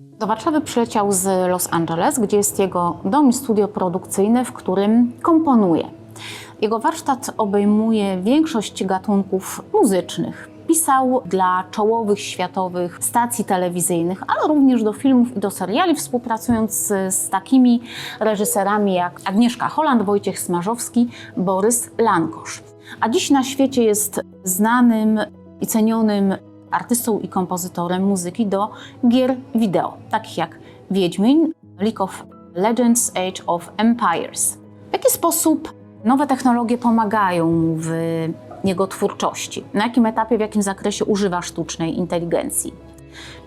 Do Warszawy przyleciał z Los Angeles, gdzie jest jego dom i studio produkcyjne, w którym komponuje. Jego warsztat obejmuje większość gatunków muzycznych. Pisał dla czołowych światowych stacji telewizyjnych, ale również do filmów i do seriali, współpracując z, z takimi reżyserami jak Agnieszka Holland, Wojciech Smarzowski, Borys Lankosz. A dziś na świecie jest znanym i cenionym artystą i kompozytorem muzyki do gier wideo, takich jak Wiedźmin, League of Legends, Age of Empires. W jaki sposób nowe technologie pomagają w jego twórczości? Na jakim etapie, w jakim zakresie używa sztucznej inteligencji?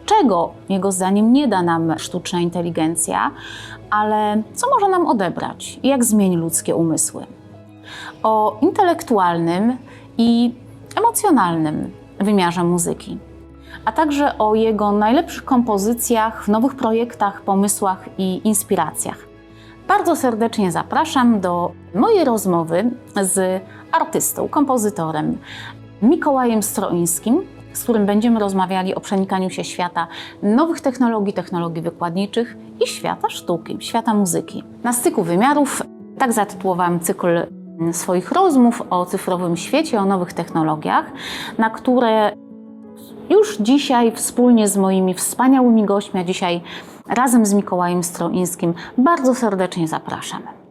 Czego, jego zdaniem, nie da nam sztuczna inteligencja, ale co może nam odebrać jak zmieni ludzkie umysły? O intelektualnym i emocjonalnym wymiarze muzyki, a także o jego najlepszych kompozycjach, nowych projektach, pomysłach i inspiracjach. Bardzo serdecznie zapraszam do mojej rozmowy z artystą, kompozytorem Mikołajem Stroińskim, z którym będziemy rozmawiali o przenikaniu się świata nowych technologii, technologii wykładniczych i świata sztuki, świata muzyki. Na styku wymiarów, tak zatytułowałam cykl swoich rozmów o cyfrowym świecie, o nowych technologiach, na które już dzisiaj wspólnie z moimi wspaniałymi gośćmi, a dzisiaj razem z Mikołajem Stroińskim bardzo serdecznie zapraszam.